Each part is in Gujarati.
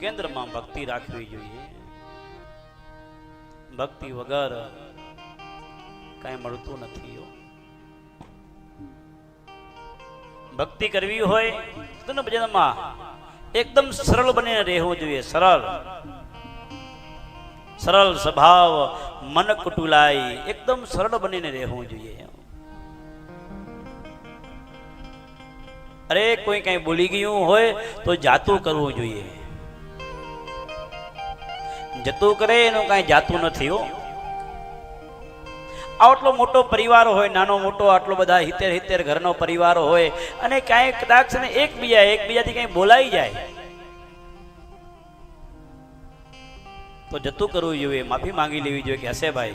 કેન્દ્રમાં ભક્તિ રાખવી જોઈએ ભક્તિ વગર કાંઈ મળતું નથી હો. ભક્તિ કરવી હોય તો ને ભજનમાં એકદમ સરળ બનીને રહેવું જોઈએ, સરળ. સરળ સ્વભાવ મન કુટુલાઈ એકદમ સરળ બનીને રહેવું જોઈએ. અરે કોઈ કઈ બોલી ગયું હોય તો જાતું કરવું જોઈએ. જતું કરે એનું કાંઈ જાતું નથી હો. આટલો મોટો પરિવાર હોય, નાનો મોટો, આટલો બધા હિતેર હિતેર ઘરનો પરિવાર હોય, અને કાંઈ કદાચ એકબીજા એકબીજાથી કંઈ બોલાઈ જાય. તો જતું કરવું જોઈએ, માફી માંગી લેવી જોઈએ કે હશે ભાઈ?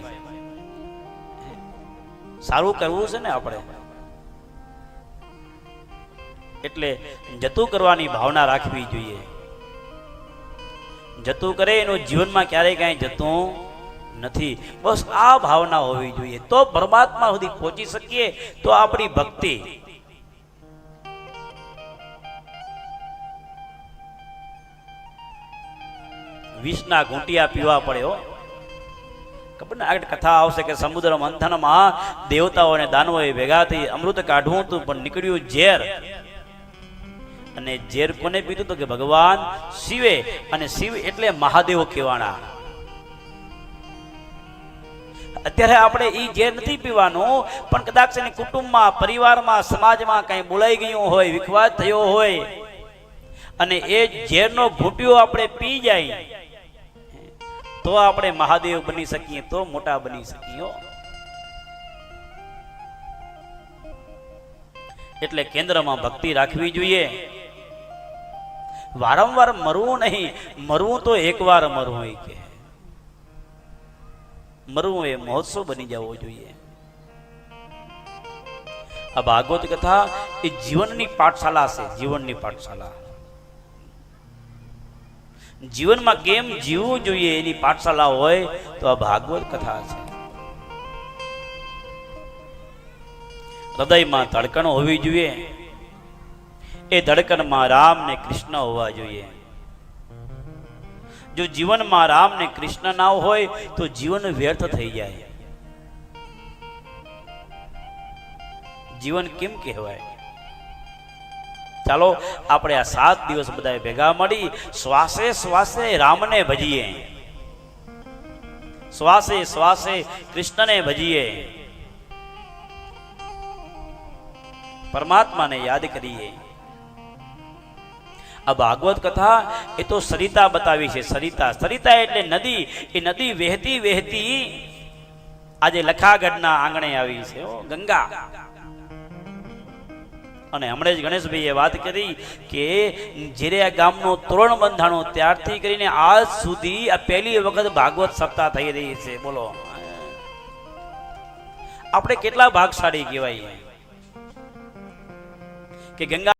સારું કરવું છે ને આપણે? એટલે જતું કરવાની ભાવના રાખવી જોઈએ. જતું કરે, એનું જીવનમાં ક્યારેય કાંઈ જતું નથી. બસ આ ભાવના હોવી જોઈએ. તો પરમાત્મા સુધી પહોંચી શકીએ તો આપણી ભક્તિ. વિષના ઘૂંટિયા પીવા પડે ખબર ને? આગળ કથા આવશે કે સમુદ્ર મંથનમાં દેવતાઓ અને દાનવોએ ભેગા થઈ અમૃત કાઢવું હતું, પણ નીકળ્યું ઝેર. અને ઝેર કોને પીધું તો કે ભગવાન શિવે, અને શિવ એટલે મહાદેવ કહેવાના. અત્યારે આપણે એ ઝેર નથી પીવાનું, પણ કદાચ એને કુટુંબમાં, પરિવારમાં, સમાજમાં કંઈ બોલાઈ ગયું હોય, વિખવાદ થયો હોય, અને એ ઝેરનો ઘૂંટ્યો આપણે પી જાય, તો આપણે મહાદેવ બની શકીએ, તો મોટા બની શકીએ. એટલે કેન્દ્રમાં ભક્તિ રાખવી જોઈએ. વારંવાર મરવું નહીં, મરવું તો એકવાર મરવું એ કે. મરવું એ મહોત્સવ બની જવો જોઈએ. આ ભાગવત કથા એ જીવનની પાઠશાલા છે, જીવનની પાઠશાલા. જીવનમાં કેમ જીવવું જોઈએ એની પાઠશાલા હોય તો આ ભાગવત કથા છે. હૃદયમાં ધડકણ હોવી જોઈએ. એ ધડકણમાં રામ ને કૃષ્ણ હોવા જોઈએ. જો જીવનમાં રામ ને કૃષ્ણ ના હોય, તો જીવન વ્યર્થ થઈ જાય. જીવન કેમ કહેવાય? ચાલો, આપણે આ સાત દિવસ બધા ભેગા મળી શ્વાસે શ્વાસે રામને ભજીએ. શ્વાસે શ્વાસે કૃષ્ણને ભજીએ. પરમાત્માને યાદ કરીએ. આ ભાગવત કથા એ તો સરિતા બતાવી છે, સરિતા. સરિતા એટલે નદી. એ નદી વહેતી વહેતી આજે લખાગઢના આંગણે આવી છે ગંગા. અને હમણાં જ ગણેશભાઈએ વાત કરી કે જ્યારે ગામનો તોરણ બંધાણો ત્યારથી કરીને આજ સુધી આ પહેલી વખત ભાગવત સપ્તાહ થઈ રહી છે, બોલો. આપણે કેટલા ભાગશાળી કહેવાય? કે ગંગા